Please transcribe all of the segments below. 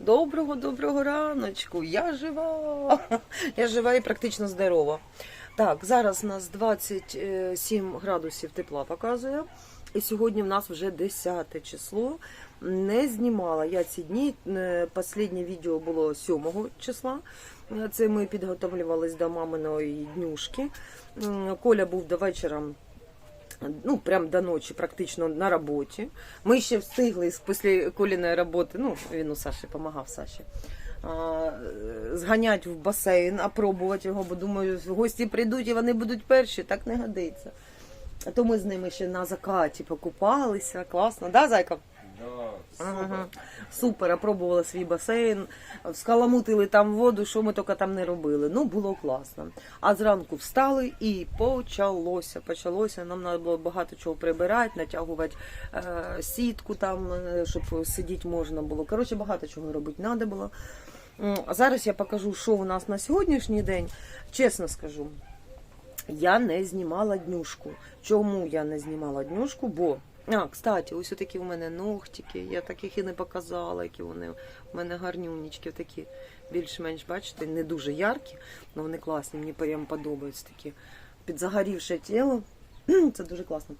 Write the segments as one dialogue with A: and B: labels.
A: Доброго, доброго раночку. Я жива. Я жива і практично здорова. Так, зараз у нас 27 градусів тепла показує. І сьогодні в нас вже 10 число. Не знімала я ці дні. Е, Останнє відео було 7 числа. Е, Це ми підготовлювались до маминої днюшки. Коля був до вечора ну, прям до ночі, практично на роботі. Ми ще встигли після Коліної роботи, ну, він у Саші допомагав Саші. Зганять в басейн, опробувати його, бо думаю, гості прийдуть і вони будуть перші, так не годиться. А то ми з ними ще на закаті покупалися, класно, да, зайка?
B: Супер.
A: Супер, опробували свій басейн, скаламутили там воду, що ми тільки там не робили. Ну, було класно. А зранку встали і почалося. Почалося. Нам треба було багато чого прибирати, натягувати е, сітку там, е, щоб сидіти можна було. Коротше, багато чого робити треба було. Зараз я покажу, що у нас на сьогоднішній день. Чесно скажу, я не знімала днюшку. Чому я не знімала днюшку? Бо а, кстати, ось такі у мене ногтики. Я таких і не показала, які вони у мене гарнюнічки, такі більш-менш, бачите, не дуже яркі, але вони класні. Мені прям подобаються такі підзагорівше тіло. Це дуже класно.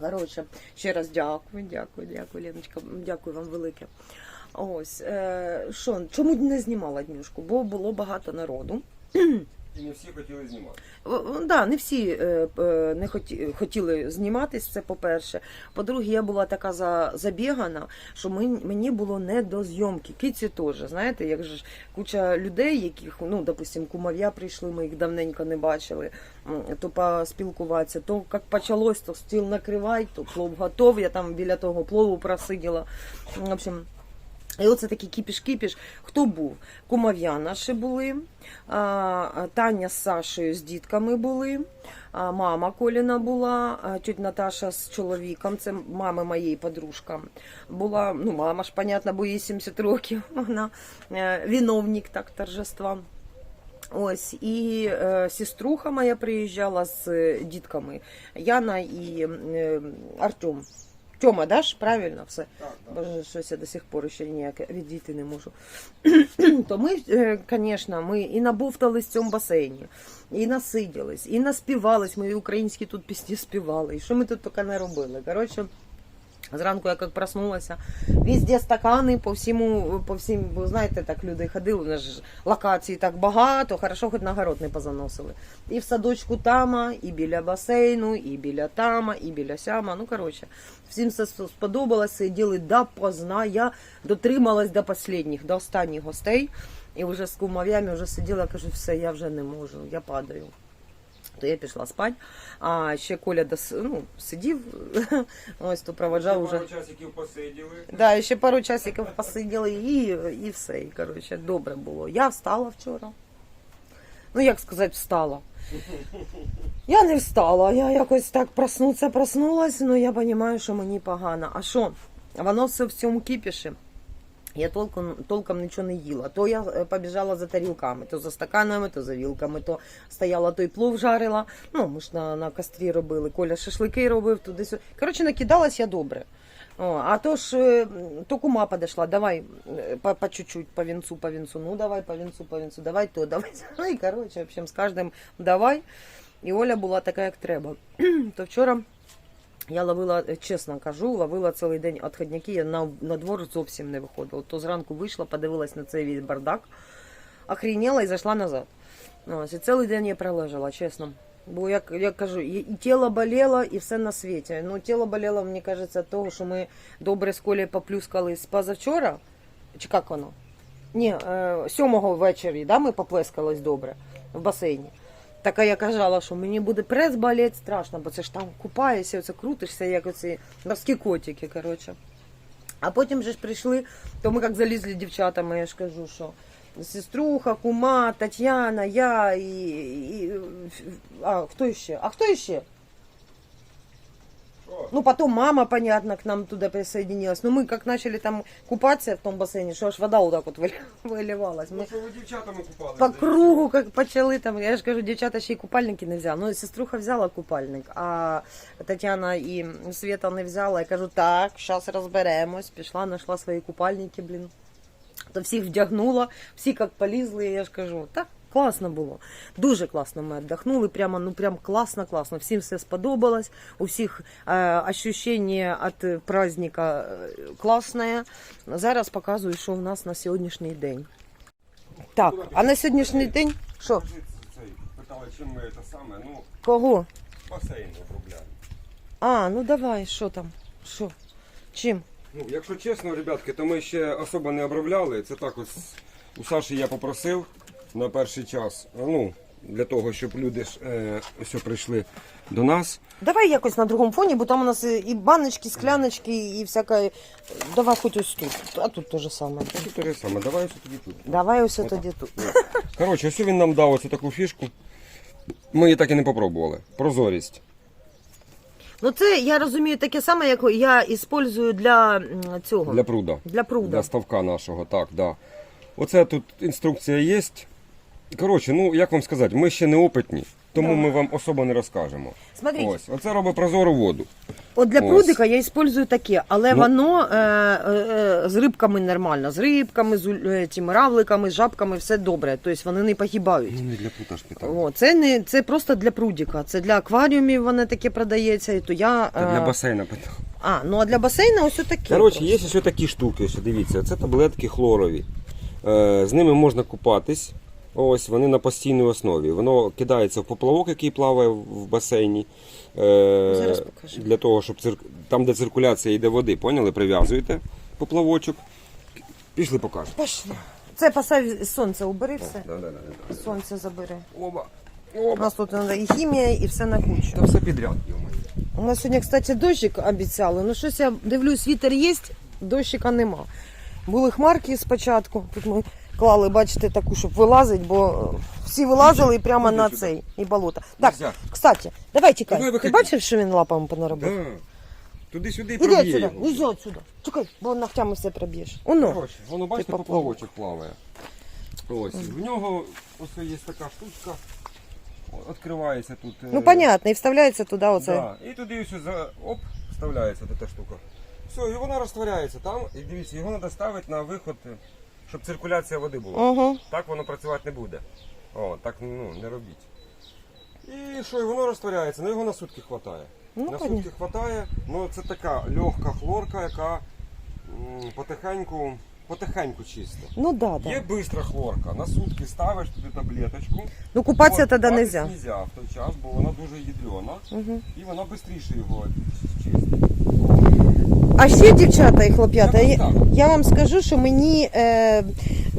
A: Коротше, ще раз дякую, дякую, дякую, Леночка, дякую вам велике. Ось е, що, чому не знімала днюшку? Бо було багато народу.
B: І не всі хотіли знімати.
A: Да, не всі е, е, не хоті, хотіли зніматись, це по-перше. По-друге, я була така за, забігана, що мені, було не до зйомки. Киці теж, знаєте, як же ж куча людей, яких, ну, допустим, кумов'я прийшли, ми їх давненько не бачили, то поспілкуватися, то як почалось, то стіл накривай, то плов готов, я там біля того плову просиділа. В общем, і оце такий кіпіш-кіпіш. Хто був? Кумов'я наші були, Таня з Сашею з дітками були, мама Коліна була, тьотя Наташа з чоловіком, це мами моєї подружка. Була, ну, мама ж, понятно, бо їй 70 років, вона е, виновник так торжества. Ось і е, сеструха моя приїжджала з е, дітками. Яна і е, Артем. Тьома, да ж? Правильно все?
B: Так, так.
A: Боже, щось я до сих пор ще ніяк відійти не можу. То ми, звісно, ми і набовтались в цьому басейні, і насиділись, і наспівались. Ми і українські тут пісні співали. І що ми тут тільки не робили. Коротше, зранку я як проснулася, везде стакани по всьому, по всім, бо знаєте, так люди ходили, у нас ж локацій так багато, хорошо, хоч на город не позаносили. І в садочку тама, і біля басейну, і біля тама, і біля сяма. Ну, коротше, всім все сподобалось, сиділи допоздна. Я дотрималась до останніх, до останніх гостей. І вже з кумов'ями вже сиділа, кажу, все, я вже не можу, я падаю. То я пішла спати, а ще Коля дос, ну, сидів, ось то проводжав уже.
B: Пару часиків посиділи.
A: Да, ще пару часиків посиділи і, і все. І, коротше, добре було. Я встала вчора. Ну, як сказати, встала. Я не встала, я якось так проснуться, проснулась, але я розумію, що мені погано. А що? Воно все в цьому кипіші. Я толком, толком нічого не їла. То я е, побіжала за тарілками, то за стаканами, то за вілками, то стояла той плов жарила. Ну, ми ж на, на кострі робили. Коля шашлики робив туди сюди. Коротше, накидалась я добре. О, а то ж е, то кума подошла, давай е, по, по чуть-чуть, по вінцу, по вінцу, ну давай по вінцу, по вінцу, давай то, давай. Ну і коротше, в общем, з кожним давай. І Оля була така, як треба. то вчора я ловила, е, чесно кажу, ловила цілий день відходняки, я на, на двор зовсім не виходила. То зранку вийшла, подивилась на цей бардак, охренела і зайшла назад. Ось, і цілий день я пролежала, чесно. Бо як я кажу, і, тіло боліло, і все на світі. Ну, тіло боліло, мені кажеться, того, що ми добре з Колею поплюскались позавчора. Чи як воно? Ні, е, сьомого ввечері, да, ми поплескались добре в басейні. Так а я казала, що мені буде прес болеть страшно, бо це ж там купаєшся, оце крутишся, як оці морські котики, коротше. А потім же ж прийшли, то ми як залізли дівчатами, я ж кажу, що сеструха, кума, Тетяна, я і, і а хто ще? А хто ще?
B: Що?
A: Ну, потом мама, понятно, к нам туда присоединилась. Но мы как начали там купаться в том бассейне, что аж вода вот так вот выли- выливалась.
B: Ну,
A: Мы
B: що ви дівчатами купали?
A: по кругу как почали там, я же кажу, дівчата ще й купальники не взяли. Ну, сеструха взяла купальник, а Тетяна і Света не взяла. Я кажу, так, зараз розберемось. Пішла, знайшла свої купальники, блін. то всіх вдягнула, всі як полізли, я ж кажу, так. Класно було, дуже класно ми віддохнули, прямо, ну прям класно, класно. Всім все сподобалось, у всіх е, ощущення від праздника е, класне. Зараз показую, що в нас на сьогоднішній день. Так, а на сьогоднішній день що?
B: Питали, чим ми це саме, ну,
A: Кого?
B: басейн обробляємо.
A: А, ну давай, що там? Що? Чим?
B: Ну, якщо чесно, ребятки, то ми ще особо не обробляли. Це так ось у Саші я попросив на перший час. Ну, для того, щоб люди ж е, ось прийшли до нас.
A: Давай якось на другому фоні, бо там у нас і баночки, скляночки, і всяке. Давай хоч ось тут. А тут те же саме.
B: Тут те саме, давай ось тоді тут.
A: Давай ось тоді тут.
B: Коротше, ось він нам дав оцю таку фішку. Ми її так і не попробували. Прозорість.
A: Ну це я розумію таке саме, як я іспользую для цього.
B: Для пруда.
A: Для пруда.
B: Для ставка нашого, так, да. Оце тут інструкція є. Коротше, ну як вам сказати, ми ще не опитні, тому
A: Да.
B: ми вам особо не розкажемо.
A: Смотрите,
B: Ось, оце робить прозору воду.
A: от для
B: ось.
A: прудика я іспользую таке, але
B: Ну.
A: воно е, е, е, з рибками нормально. З рибками, з уль- е, тими равликами, з жабками все добре. Тобто вони не погибають.
B: Ну не для прута ж.
A: О, це не це просто для прудика. Це для акваріумів воно таке продається. І то я
B: Та для
A: е,
B: басейна питання.
A: а ну а для басейна ось таке.
B: Коротше, є ще такі штуки, ось дивіться, це таблетки хлорові. Е, з ними можна купатись. Ось вони на постійній основі. Воно кидається в поплавок, який плаває в басейні. Е,
A: Зараз покажу.
B: Для того, щоб цир... там, де циркуляція йде води, поняли? Прив'язуєте поплавочок. Пішли покажемо.
A: Пошли. Це пасав сонце убери все.
B: Да, да, да, да.
A: Сонце забери.
B: Оба.
A: У нас тут надо і хімія, і все на кучу.
B: Та все підряд.
A: У нас сьогодні, кстати, дощик обіцяли. Ну щось я дивлюсь, вітер є, дощика нема. Були хмарки спочатку. Тут ми клали, бачите, таку, щоб вилазить, бо е, всі вилазили прямо
B: Іди
A: на цей і болото. Так,
B: Нельзя.
A: кстати, давай тікай.
B: Давай,
A: Ти
B: виходи.
A: бачив, що він лапами понаробив?
B: Да. Туди-сюди і
A: Іди
B: проб'є
A: отсюда,
B: його.
A: іди отсюда. Чекай, бо ногтями все проб'єш. Оно.
B: Коротше, воно бачите,
A: Ти
B: поплавочок плаває. Ось. В нього ось є така штучка. О, Відкривається тут. е,
A: Ну, понятно, і вставляється туди оце.
B: Да. І туди ось за оп, вставляється та штука. Все, і вона розтворяється там. І дивіться, його треба ставити на виход, е, щоб циркуляція води була.
A: Угу.
B: Так воно працювати не буде. О, так ну, не робіть. І що, і воно розтворяється, ну його на сутки хватає.
A: Ну,
B: на сутки хватає, ну це така легка хлорка, яка м, потихеньку, потихеньку чиста.
A: Ну да, да.
B: Є бистра хлорка. На сутки ставиш туди таблеточку.
A: Ну купатися тоді
B: купатись
A: нельзя.
B: нельзя в той час, бо вона дуже ядрена.
A: Угу.
B: І вона швидше його чистить.
A: А ще, дівчата і хлоп'ята, я, я вам скажу, що мені е,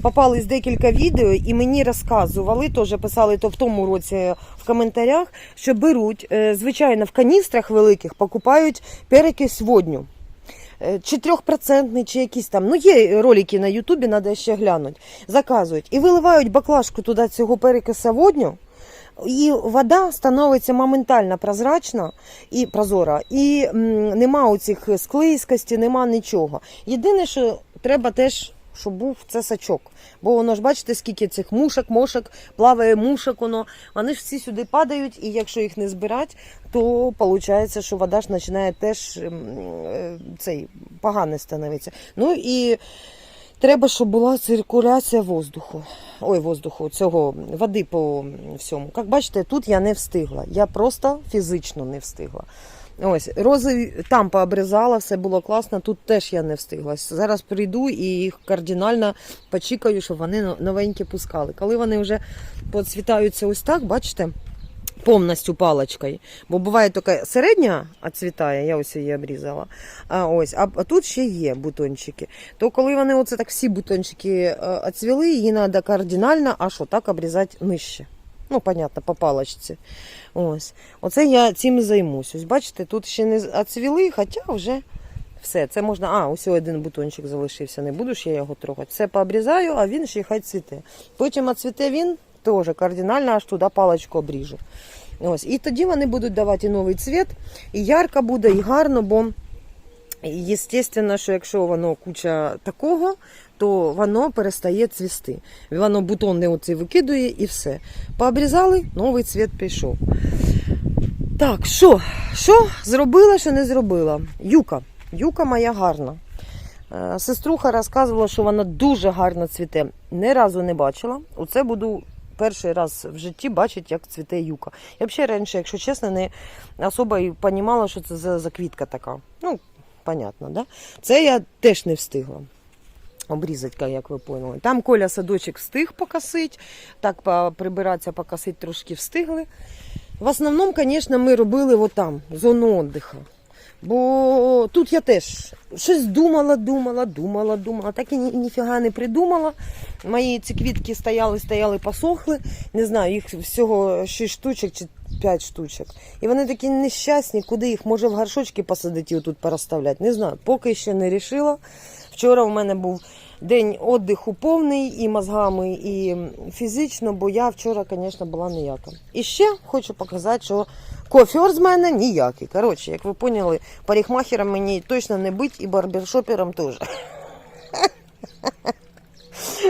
A: попались декілька відео, і мені розказували, теж писали то в тому році в коментарях, що беруть, е, звичайно, в каністрах великих покупають перекись водню. Е, Чи трьохпроцентний, чи якісь там. Ну, є ролики на Ютубі, треба ще глянути. Заказують. І виливають баклажку туди цього перекиса водню. І вода становиться моментально прозрачна і прозора, і нема у цих склизькості, нема нічого. Єдине, що треба теж, щоб був це сачок. Бо воно ж бачите, скільки цих мушок, мошок, плаває мушок, воно. Вони ж всі сюди падають, і якщо їх не збирати, то виходить, що вода ж починає теж е, цей погане становиться. Ну і Треба, щоб була циркуляція воздуху. Ой, воздуху, цього води по всьому. Як бачите, тут я не встигла. Я просто фізично не встигла. Ось, рози там пообрізала, все було класно, тут теж я не встигла. Зараз прийду і їх кардинально почекаю, щоб вони новенькі пускали. Коли вони вже поцвітаються ось так, бачите, повністю паличкою. Бо буває тільки середня відцвітає, я ось її обрізала. А, ось, а, тут ще є бутончики. То коли вони оце так всі бутончики відцвіли, її треба кардинально, а що так обрізати нижче. Ну, понятно, по паличці. Ось. Оце я цим займусь. Ось бачите, тут ще не відцвіли, хоча вже все. Це можна. А, ось один бутончик залишився. Не буду ж я його трогати. Все пообрізаю, а він ще хай цвіте. Потім відцвіте він теж кардинально аж туди паличку обріжу. Ось. І тоді вони будуть давати і новий цвіт, і ярко буде, і гарно, бо Єстественно, що якщо воно куча такого, то воно перестає цвісти. Воно бутон не оцей викидує і все. Пообрізали, новий цвіт пішов. Так, що? Що зробила, що не зробила? Юка. Юка моя гарна. Е, Сеструха розказувала, що вона дуже гарно цвіте. Ні разу не бачила. Оце буду перший раз в житті бачити, як цвіте юка. Я взагалі раніше, якщо чесно, не особо і розуміла, що це за, за квітка така. Ну, понятно, да? Це я теж не встигла. Обрізати, як ви поняли. Там Коля садочок встиг покосити, так прибиратися, покосити трошки встигли. В основному, звісно, ми робили от там, зону віддиху. Бо тут я теж щось думала, думала, думала, думала. Так і ні, ніфіга не придумала. Мої ці квітки стояли, стояли, посохли. Не знаю, їх всього 6 штучок чи 5 штучок. І вони такі нещасні, куди їх може в горшочки посадити і тут переставляти. Не знаю, поки ще не рішила. Вчора в мене був день віддиху повний і мозгами, і фізично, бо я вчора, звісно, була ніяка. І ще хочу показати, що кофер з мене ніякий. Коротше, як ви поняли, парикмахером мені точно не бути і барбершопером теж.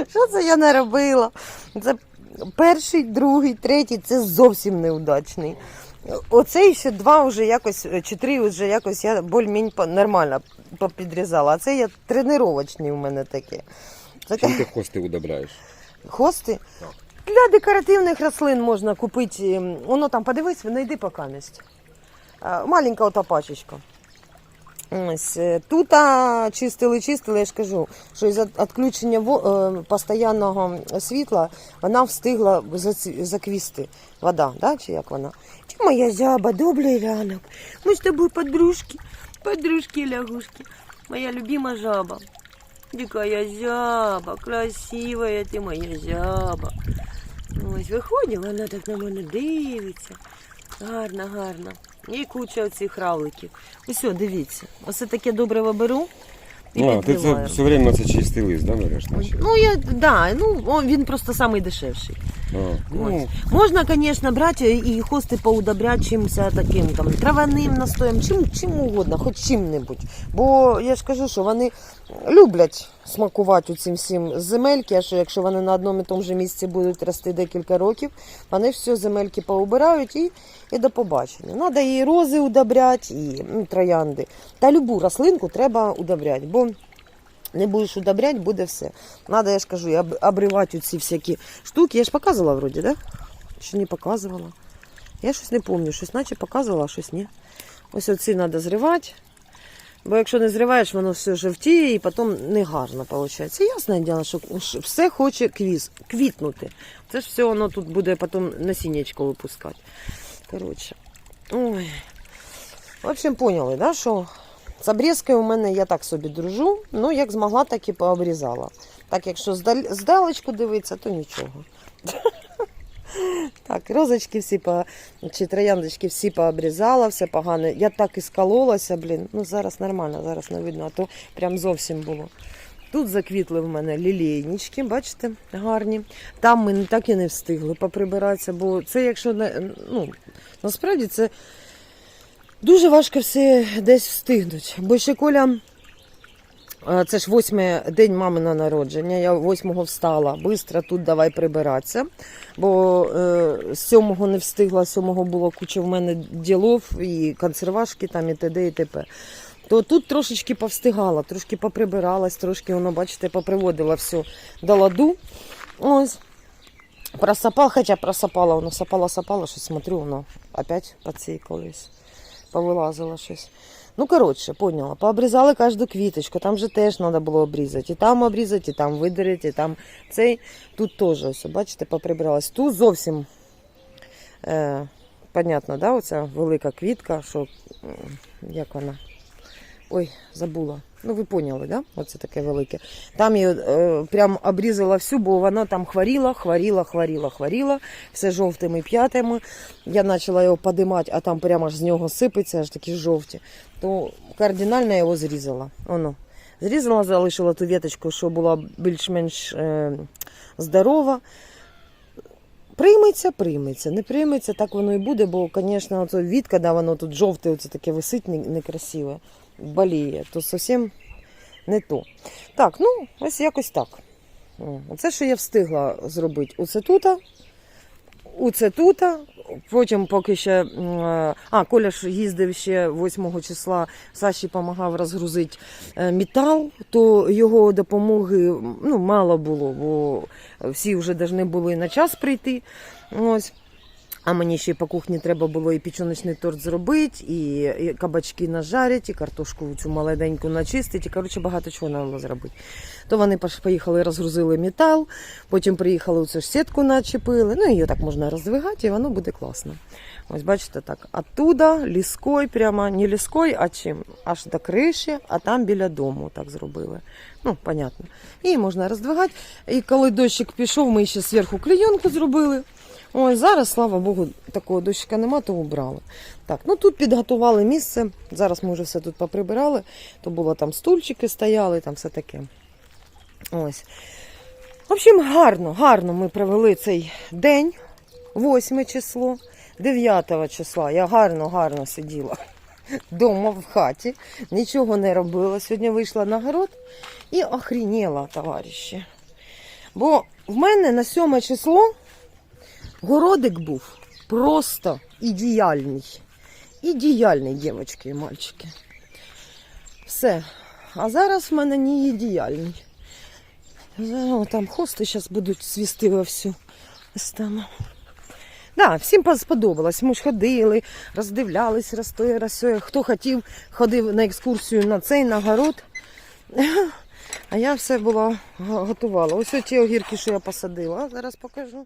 A: Що це я наробила? Це перший, другий, третій, це зовсім неудачний. Оцей ще два вже якось, чи три вже якось я більш-менш нормально попідрізала. А це я тренувачний у мене таке. Це
B: Чим ти хости удобряєш?
A: Хости?
B: Так.
A: Для декоративних рослин можна купити. Воно там, подивись, знайди покамість. Маленька ота пачечка. Ось, е, Тут а, чистили, чистили, я ж кажу, що із відключення е, постійного світла вона встигла заквісти. Вода, да? чи як вона? Ти моя зяба, добрий ранок. Ми з тобою подружки, подружки лягушки. Моя любима жаба. Дикая зяба, красивая ти моя зяба. Ось виходить, вона так на мене дивиться. Гарно, гарно. І куча цих равликів. Ось, дивіться. Оце таке добре беру і
B: А, ти це все время це чистий лист, да, береш?
A: Ну, я, да, ну, він просто самий дешевший.
B: Ну,
A: Можна, звісно, брати і хости поудобряти чимось таким там травяним настоєм, чим, чим угодно, хоч чим-небудь. Бо я ж кажу, що вони люблять смакувати цим всім земельки, а що якщо вони на одному і тому ж місці будуть рости декілька років, вони все земельки поубирають і, і до побачення. Треба і рози удобряти, і ну, троянди. Та любу рослинку треба удобряти, бо не будеш удобрять, буде все. Надо, я ж кажу, обривати ці всякі штуки. Я ж показувала вроді, да? Чи не показувала? Я щось не пам'ятаю, щось наче показувала, а щось ні. Ось оці треба зривати. Бо якщо не зриваєш, воно все жовтіє і потім не гарно виходить. Ясне діло, що все хоче квіз, квітнути. Це ж все воно тут буде потім насіннячко випускати. Коротше. Ой. В общем, поняли, да, що з обрізкою у мене я так собі дружу, ну як змогла, так і пообрізала. Так, якщо здалечку дивитися, то нічого. Так, розочки всі по чи трояндочки всі пообрізала, все погано. Я так і скололася, блін. Ну зараз нормально, зараз не видно, а то прям зовсім було. Тут заквітли в мене лілейнички, бачите, гарні. Там ми так і не встигли поприбиратися, бо це якщо не, ну, насправді це дуже важко все десь встигнути. Бо ще Коля, це ж восьмий день маминого народження, я восьмого встала, бистро тут давай прибиратися. Бо е, з сьомого не встигла, сьомого було куча в мене ділов і консервашки там і т.д. і т.п. То тут трошечки повстигала, трошки поприбиралась, трошки воно, бачите, поприводила все до ладу. Ось. Просапала, хоча просапала, воно сапала, сапала, щось смотрю, воно опять поцікалось, повилазило щось. Ну, коротше, поняла. Пообрізали кожну квіточку, там же теж треба було обрізати. І там обрізати, і там видерити, і там цей. Тут теж, ось, бачите, поприбралась. Тут зовсім, е, понятно, да, оця велика квітка, що, як вона, ой, забула. Ну, ви поняли, да? Оце таке велике. Там її е, прям обрізала всю, бо вона там хворіла, хворіла, хворіла, хворіла, все жовтими п'ятими. Я почала його подимати, а там прямо аж з нього сипеться, аж такі жовті. То кардинально я його зрізала. Оно. Зрізала, залишила ту віточку, що була більш-менш е, здорова. Прийметься, прийметься. Не прийметься, так воно і буде, бо, звісно, від, коли воно тут жовте, оце таке висить не- некрасиве, боліє, то зовсім не то. Так, ну, ось якось так. О, Оце, що я встигла зробити. Оце тут. у це тута. Потім поки ще. А, Коля ж їздив ще 8 числа, Саші допомагав розгрузити е, метал, то його допомоги ну, мало було, бо всі вже повинні були на час прийти. Ось. А мені ще й по кухні треба було і печоночний торт зробити, і, кабачки нажарити, і картошку цю молоденьку начистити. Коротше, багато чого треба було зробити. То вони поїхали, розгрузили метал, потім приїхали у цю ж сітку начепили. Ну, її так можна роздвигати, і воно буде класно. Ось бачите так. Оттуда ліской, прямо не ліской, а чим? Аж до криші, а там біля дому так зробили. Ну, понятно. І можна роздвигати. І коли дощик пішов, ми ще зверху клейонку зробили. Ой, зараз, слава Богу, такого дощика нема, то убрали. Так, ну тут підготували місце. Зараз ми вже все тут поприбирали. То було там стульчики стояли, там все таке. Ось. В общем, гарно, гарно ми провели цей день, 8 число, 9 числа. Я гарно, гарно сиділа вдома в хаті, нічого не робила. Сьогодні вийшла на город і охрініла, товариші. Бо в мене на 7 число городик був просто ідеальний. Ідеальний, дівчатки і мальчики. Все. А зараз в мене не ідеальний. О, там хости зараз будуть свісти вовсю. Ось там. Да, всім сподобалось. Ми ж ходили, роздивлялись, розстоє, розсоє. Хто хотів, ходив на екскурсію на цей на город. А я все була готувала. Ось ті огірки, що я посадила. Зараз покажу.